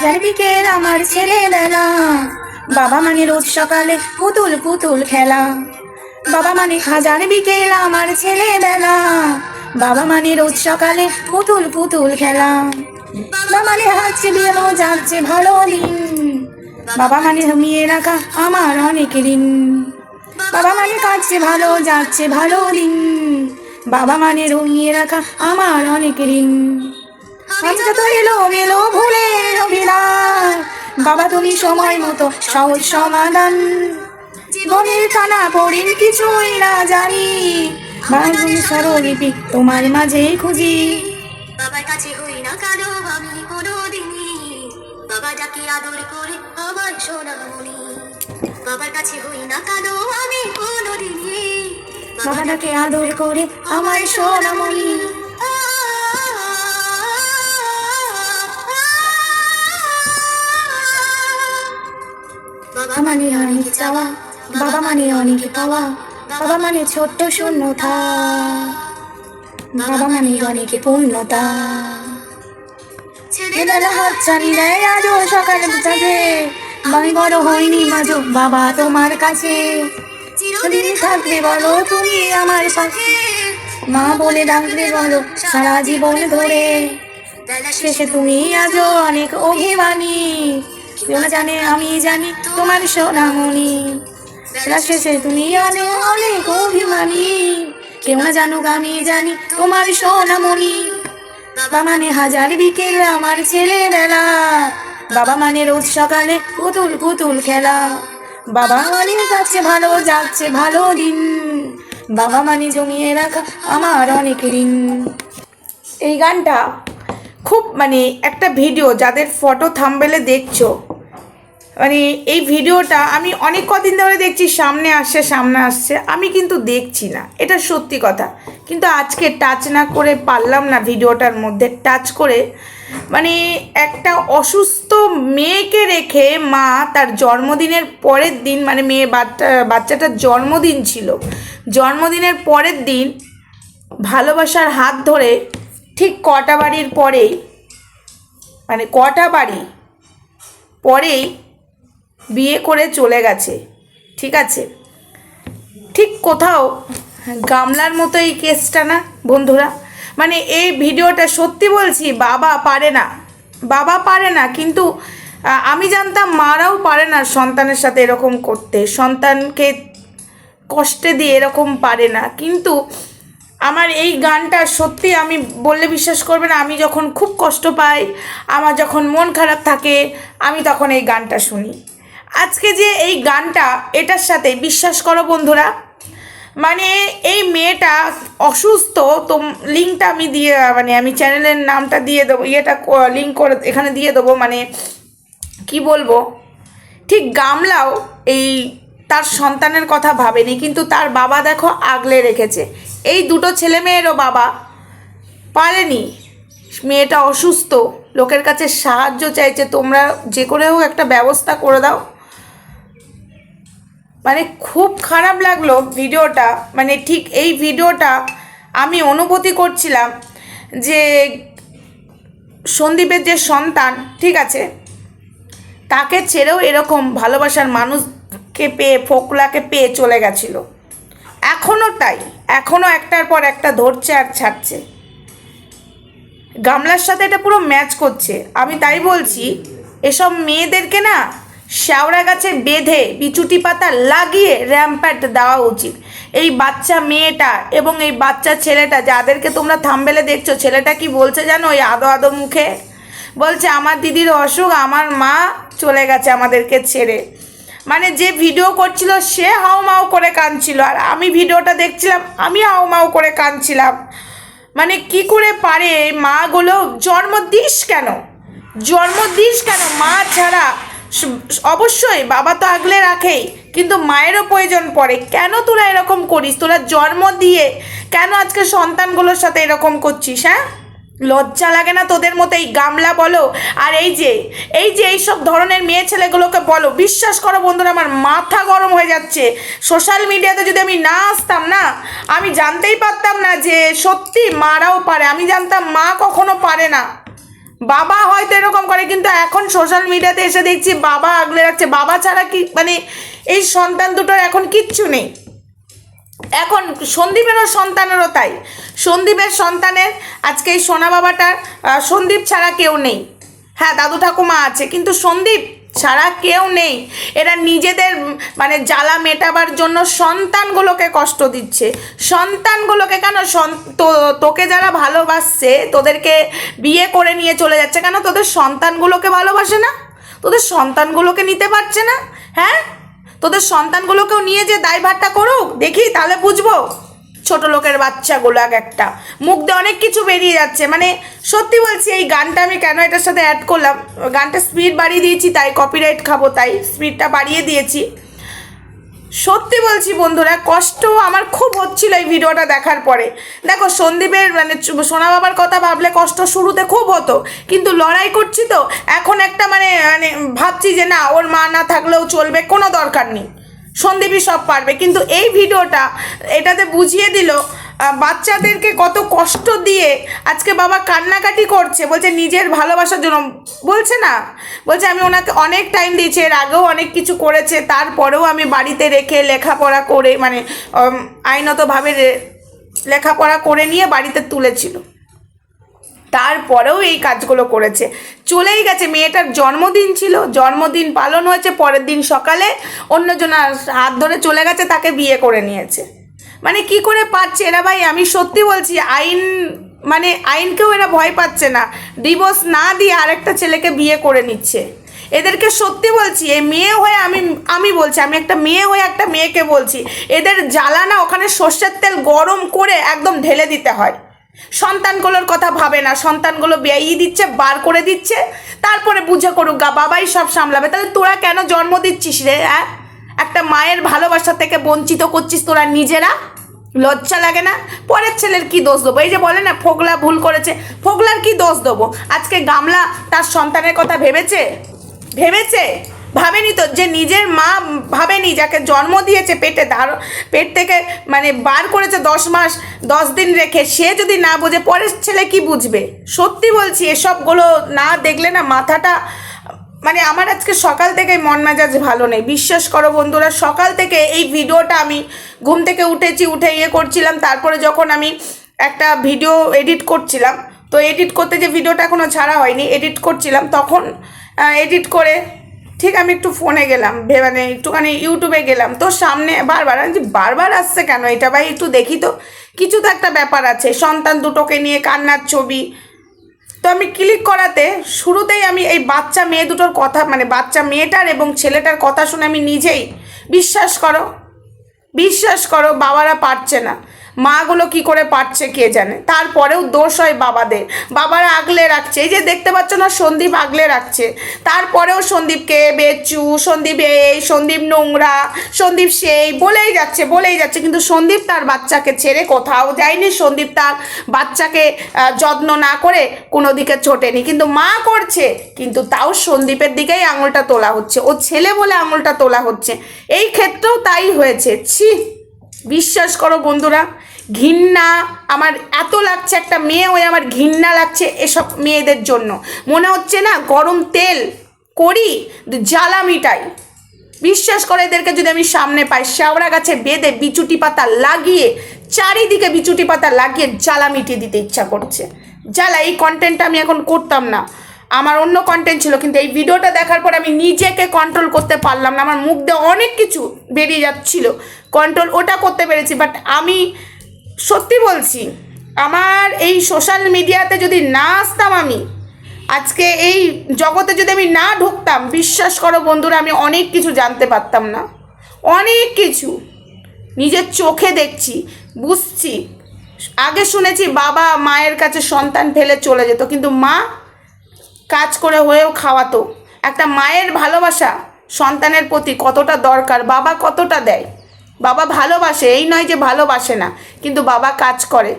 হাজার বিকেল আমার ছেলেবেলা। বাবা মানে রোজ সকালে পুতুল পুতুল খেলা। বাবা মানে হাজার বিকেল আমার ছেলেবেলা। বাবা মানে রোজ সকালে পুতুল পুতুল খেলা। বাবা মানে হাঁটছে বেরো যাচ্ছে ভালো দিন। বাবা মানে ঘুমিয়ে রাখা আমার অনেক ঋণ। বাবা মানে কাটছে ভালো যাচ্ছে ভালো দিন। বাবা মানে রঙিয়ে রাখা আমার অনেক ঋণ। আমি তো এলো মেলো ভুলে অভিনয় বাবা তুমি সময় মতো সহজ সমাধান। জীবনের টানা পড়িন কিছুই না জানি। স্বরলিপি তোমার মাঝে খুঁজি। বাবার কাছে হই না কারও আমি কোনোদিনই। বাবা ডাকে আদর করে আমার সোনামণি। বাবার কাছে হই না কারও আমি কোনোদিনই। বাবাটাকে আদর করে আমার সোনামণি। বাবা মানে অনেক চাওয়া বাবা মানে অনেক পাওয়া বাবা মানে ছোট্ট শূন্যতা বাবা মানে অনেক পূর্ণতা ছেলেবেলা হাত ছাড়ি দেয় আজও সকালে জাগে আমি বড় হইনি মাঝো বাবা তোমার কাছে। চিরদিন থাকবে বলো তুমি আমার পাশে মা বলে ডাকবে বলো সারা জীবন ধরে। শেষে তুমি আজও অনেক অভিমানী না জানে আমি জানি তোমার সোনামণি? শেষে তুমি অনেক অভিমানী। কেউ না জানুক আমি জানি তোমার সোনামণি? বাবা মানে হাজার বিকেল আমার ছেলেবেলা। বাবা মানে রোজ সকালে পুতুল পুতুল খেলা। বাবা মানে যাচ্ছে ভালো যাচ্ছে ভালো দিন। বাবা মানে জমিয়ে রাখা আমার অনেক ঋণ। এই গানটা খুব মানে একটা ভিডিও, যাদের ফটো থাম্বেলে দেখছ মানে এই ভিডিওটা আমি অনেক কদিন ধরে দেখছি, সামনে আসছে সামনে আসছে। আমি কিন্তু দেখছি না। এটা সত্যি কথা। কিন্তু আজকে টাচ না করে পারলাম না ভিডিওটার মধ্যে টাচ করে। মানে একটা অসুস্থ মেয়েকে রেখে মা তার জন্মদিনের পরের দিন মানে মেয়ে বাচ্চা, বাচ্চাটার জন্মদিন ছিল। জন্মদিনের পরের দিন ভালোবাসার হাত ধরে ঠিক কটা বাড়ির পরেই মানে কটা বাড়ি পরেই বিয়ে করে চলে গেছে, ঠিক আছে? ঠিক কোথাও গামলার মতো এই কেসটা না, বন্ধুরা? মানে এই ভিডিওটা সত্যি বলছি, বাবা পারে না। বাবা পারে না, কিন্তু আমি জানতাম মারাও পারে না সন্তানের সাথে এরকম করতে। সন্তানকে কষ্টে দিয়ে এরকম পারে না। কিন্তু আমার এই গানটা সত্যি আমি বললে বিশ্বাস করবে না, আমি যখন খুব কষ্ট পাই, আমার যখন মন খারাপ থাকে, আমি তখন এই গানটা শুনি। আজকে যে এই গানটা, এটার সাথে বিশ্বাস করো বন্ধুরা মানে এই মেয়েটা অসুস্থ, তো লিঙ্কটা আমি দিয়ে মানে আমি চ্যানেলের নামটা দিয়ে দেবো, ইয়েটা লিঙ্ক করে, এখানে দিয়ে দেবো মানে কি বলব, ঠিক গামলাও এই তার সন্তানের কথা ভাবেনি, কিন্তু তার বাবা দেখো আগলে রেখেছে। এই দুটো ছেলে মেয়েরও বাবা পারেনি মেয়েটা অসুস্থ, লোকের কাছে সাহায্য চাইছে, তোমরা যে করে হোক একটা ব্যবস্থা করে দাও। মানে খুব খারাপ লাগল ভিডিওটা। মানে ঠিক এই ভিডিওটা আমি অনুভূতি করছিলাম যে সন্দীপের যে সন্তান, ঠিক আছে, তাকে ছেড়েও এরকম ভালোবাসার মানুষকে পেয়ে, ফোকলাকে পেয়ে চলে গেছিল। এখনও তাই এখনও একটার পর একটা ধরছে আর ছাড়ছে। গামলার সাথে এটা পুরো ম্যাচ করছে। আমি তাই বলছি, এসব মেয়েদেরকে না শ্যাওড়া গাছে বেঁধে বিচুটি পাতা লাগিয়ে র্যাম্প্যাট দেওয়া উচিত। এই বাচ্চা মেয়েটা এবং এই বাচ্চা ছেলেটা, যাদেরকে তোমরা থামবেলে দেখছ, ছেলেটা কি বলছে জানো ওই আদো আদো মুখে? বলছে, আমার দিদির অসুখ, আমার মা চলে গেছে আমাদেরকে ছেড়ে। মানে যে ভিডিও করছিল, সে হাও মাও করে কাঁদছিল। আর আমি ভিডিওটা দেখছিলাম, আমি হাও মাও করে কাঁদছিলাম। মানে কি করে পারে এই মাগুলো? জন্ম দিস কেন? জন্ম দিস কেন? মা ছাড়া অবশ্যই বাবা তো আগলে রাখেই, কিন্তু মায়েরও প্রয়োজন পড়ে। কেন তোরা এরকম করিস? তোরা জন্ম দিয়ে কেন আজকে সন্তানগুলোর সাথে এরকম করছিস হ্যাঁ? লজ্জা লাগে না তোদের মতো এই গামলা বলো? আর এই যে এই যে এইসব ধরনের মেয়ে ছেলেগুলোকে বলো, বিশ্বাস করো বন্ধুরা, আমার মাথা গরম হয়ে যাচ্ছে। সোশ্যাল মিডিয়াতে যদি আমি না আসতাম না, আমি জানতেই পারতাম না যে সত্যি মারাও পারে। আমি জানতাম মা কখনো পারে না। বাবা হয়তো এরকম করে, কিন্তু এখন সোশ্যাল মিডিয়াতে এসে দেখছি বাবা আগলে রাখছে। বাবা ছাড়া কি মানে এই সন্তান দুটোর এখন কিচ্ছু নেই। এখন সন্দীপেরও সন্তানেরও তাই। সন্দীপের সন্তানের আজকে এই সোনা বাবাটার সন্দীপ ছাড়া কেউ নেই। হ্যাঁ দাদু ঠাকুমা আছে, কিন্তু সন্দীপ ছাড়া কেউ নেই। এরা নিজেদের মানে জ্বালা মেটাবার জন্য সন্তানগুলোকে কষ্ট দিচ্ছে। সন্তানগুলোকে কেন তোকে যারা ভালোবাসছে, তোদেরকে বিয়ে করে নিয়ে চলে যাচ্ছে কেন? তোদের সন্তানগুলোকে ভালোবাসে না? তোদের সন্তানগুলোকে নিতে পারছে না? হ্যাঁ? তোদের সন্তানগুলোকেও নিয়ে যে দায়ভারটা করুক, দেখি তাহলে বুঝব। ছোট লোকের বাচ্চাগুলো এক একটা। মুখ দিয়ে অনেক কিছু বেরিয়ে যাচ্ছে। মানে সত্যি বলছি, এই গানটা আমি কেন এটার সাথে অ্যাড করলাম? গানটা স্পিড বাড়িয়ে দিয়েছি, তাই কপিরাইট খাব, তাই স্পিডটা বাড়িয়ে দিয়েছি। সত্যি বলছি বন্ধুরা, কষ্ট আমার খুব হচ্ছিল এই ভিডিওটা দেখার পরে। দেখো, সন্দীপের মানে সোনা বাবার কথা ভাবলে কষ্ট শুরুতে খুব হতো, কিন্তু লড়াই করছি তো, এখন একটা মানে মানে ভাবছি যে না, ওর মা না থাকলেও চলবে, কোনো দরকার নেই। সন্দীপই সব পারবে। কিন্তু এই ভিডিওটা এটাতে বুঝিয়ে দিল বাচ্চাদেরকে কত কষ্ট দিয়ে আজকে বাবা কান্নাকাটি করছে, বলছে নিজের ভালোবাসার জন্য। বলছে না, বলছে আমি ওনাকে অনেক টাইম দিয়েছি, এর আগেও অনেক কিছু করেছে, তারপরেও আমি বাড়িতে রেখে লেখাপড়া করে মানে আইনতভাবে লেখাপড়া করে নিয়ে বাড়িতে তুলেছিল। তারপরেও এই কাজগুলো করেছে। চলেই গেছে, মেয়েটার জন্মদিন ছিল, জন্মদিন পালন হয়েছে, পরের দিন সকালে অন্যজনের হাত ধরে চলে গেছে, তাকে বিয়ে করে নিয়েছে। মানে কি করে পাচ্ছে এরা ভাই? আমি সত্যি বলছি, আইন মানে আইনকেও এরা ভয় পাচ্ছে না। ডিভোর্স না দিয়ে আরেকটা ছেলেকে বিয়ে করে নিচ্ছে। এদেরকে সত্যি বলছি, এই মেয়ে হয়ে আমি আমি বলছি, আমি একটা মেয়ে হয়ে একটা মেয়েকে বলছি, এদের জ্বালানা ওখানে সর্ষের তেল গরম করে একদম ঢেলে দিতে হয়। সন্তানগুলোর কথা ভাবে না, সন্তানগুলো বেরিয়ে দিচ্ছে, বার করে দিচ্ছে, তারপরে বুঝে করুক, গা, বাবাই সব সামলাবে। তাহলে তোরা কেন জন্ম দিচ্ছিস রে হ্যাঁ একটা মায়ের ভালোবাসা থেকে বঞ্চিত করছিস তোরা নিজেরা? লজ্জা লাগে না? পরের ছেলের কি দোষ দেবো? এই যে বলে না, ফোগলা ভুল করেছে, ফোগলার কি দোষ দেবো? আজকে গামলা তার সন্তানের কথা ভেবেছে? ভেবেছে? ভাবেনি তো যে নিজের মা ভাবেনি, যাকে জন্ম দিয়েছে পেটে ধার পেট থেকে মানে বার করেছে দশ মাস, দশ দিন রেখে, সে যদি না বোঝে, পরের ছেলে কি বুঝবে? সত্যি বলছি, এসবগুলো না দেখলে না মাথাটা মানে আমার আজকে সকাল থেকে মন মেজাজ ভালো নেই। বিশ্বাস করো বন্ধুরা, সকাল থেকে এই ভিডিওটা আমি ঘুম থেকে উঠেছি, উঠে ইয়ে করছিলাম, তারপরে যখন আমি একটা ভিডিও এডিট করছিলাম, তো এডিট করতে যে ভিডিওটা এখনও ছাড়া হয়নি, এডিট করছিলাম, তখন এডিট করে ঠিক আমি একটু ফোনে গেলাম মানে একটুখানি ইউটিউবে গেলাম, তো সামনে বারবার, আমি বারবার আসছে কেন? এটা ভাই একটু দেখি তো। কিছু তো একটা ব্যাপার আছে, সন্তান দুটোকে নিয়ে কান্নার ছবি। তো আমি ক্লিক করাতে শুরুতেই আমি এই বাচ্চা মেয়ে দুটোর কথা মানে বাচ্চা মেয়েটার এবং ছেলেটার কথা শুনে আমি নিজেই, বিশ্বাস করো বিশ্বাস করো, বাবারা পারছে না। মাগুলো কি করে পারছে কে জানে? তারপরেও দোষ হয় বাবাদের। বাবারা আগলে রাখছে। এই যে দেখতে পাচ্ছ না, সন্দীপ আগলে রাখছে। তারপরেও সন্দীপকে বেচু, সন্দীপ এই, সন্দীপ নোংরা, সন্দীপ সেই, বলেই যাচ্ছে বলেই যাচ্ছে। কিন্তু সন্দীপ তার বাচ্চাকে ছেড়ে কোথাও যায়নি। সন্দীপ তার বাচ্চাকে যত্ন না করে কোনো দিকে ছোটেনি। কিন্তু মা করছে, কিন্তু তাও সন্দীপের দিকেই আঙুলটা তোলা হচ্ছে। ও ছেলে বলে আঙুলটা তোলা হচ্ছে। এই ক্ষেত্রেও তাই হয়েছে। ছি, বিশ্বাস করো বন্ধুরা। ঘৃণা, আমার এত লাগছে একটা মেয়ে হয়ে আমার ঘৃণা লাগছে এসব মেয়েদের জন্য। মনে হচ্ছে না গরম তেল করি জ্বালা মিটাই বিশ্বাস করে, এদেরকে যদি আমি সামনে পাই, শ্যাওড়া গাছে বেঁধে বিচুটি পাতা লাগিয়ে, চারিদিকে বিচুটি পাতা লাগিয়ে জ্বালা মিটিয়ে দিতে ইচ্ছা করছে। জ্বালা, এই কন্টেন্টটা আমি এখন করতাম না। আমার অন্য কন্টেন্ট ছিল, কিন্তু এই ভিডিওটা দেখার পর আমি নিজেকে কন্ট্রোল করতে পারলাম না। আমার মুখ দিয়ে অনেক কিছু বেরিয়ে যাচ্ছিল। কন্ট্রোল ওটা করতে পেরেছি বাট আমি সত্যি বলছি, আমার এই সোশ্যাল মিডিয়াতে যদি না আসতাম আমি, আজকে এই জগতে যদি আমি না ঢুকতাম, বিশ্বাস করো বন্ধুরা, আমি অনেক কিছু জানতে পারতাম না। অনেক কিছু। নিজের চোখে দেখছি, বুঝছি। আগে শুনেছি বাবা মায়ের কাছে সন্তান ফেলে চলে যেত, কিন্তু মা কাজ করে হয়েও খাওয়াতো। একটা মায়ের ভালোবাসা সন্তানের প্রতি কতটা দরকার, বাবা কতটা দেয়? বাবা ভালোবাসে, এই নয় যে ভালোবাসে না, কিন্তু বাবা কাজ করে।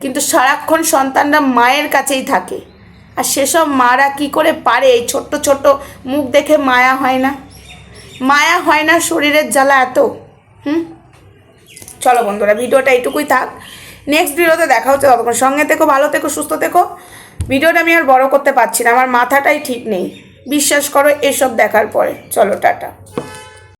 কিন্তু সারাক্ষণ সন্তানরা মায়ের কাছেই থাকে। আর সেসব মারা কি করে পারে? এই ছোট্ট ছোট্ট মুখ দেখে মায়া হয় না? মায়া হয় না শরীরের জ্বালা এত? হুম? চলো বন্ধুরা, ভিডিওটা এইটুকুই থাক। নেক্সট ভিডিওতে দেখা হচ্ছে ততক্ষণ। সঙ্গে থেকো, ভালো থেকো, সুস্থ থেকো। ভিডিওটা আমি আর বড় করতে পারছি না, আমার মাথাটাই ঠিক নেই। বিশ্বাস করো, এসব দেখার পরে। চলো, টাটা।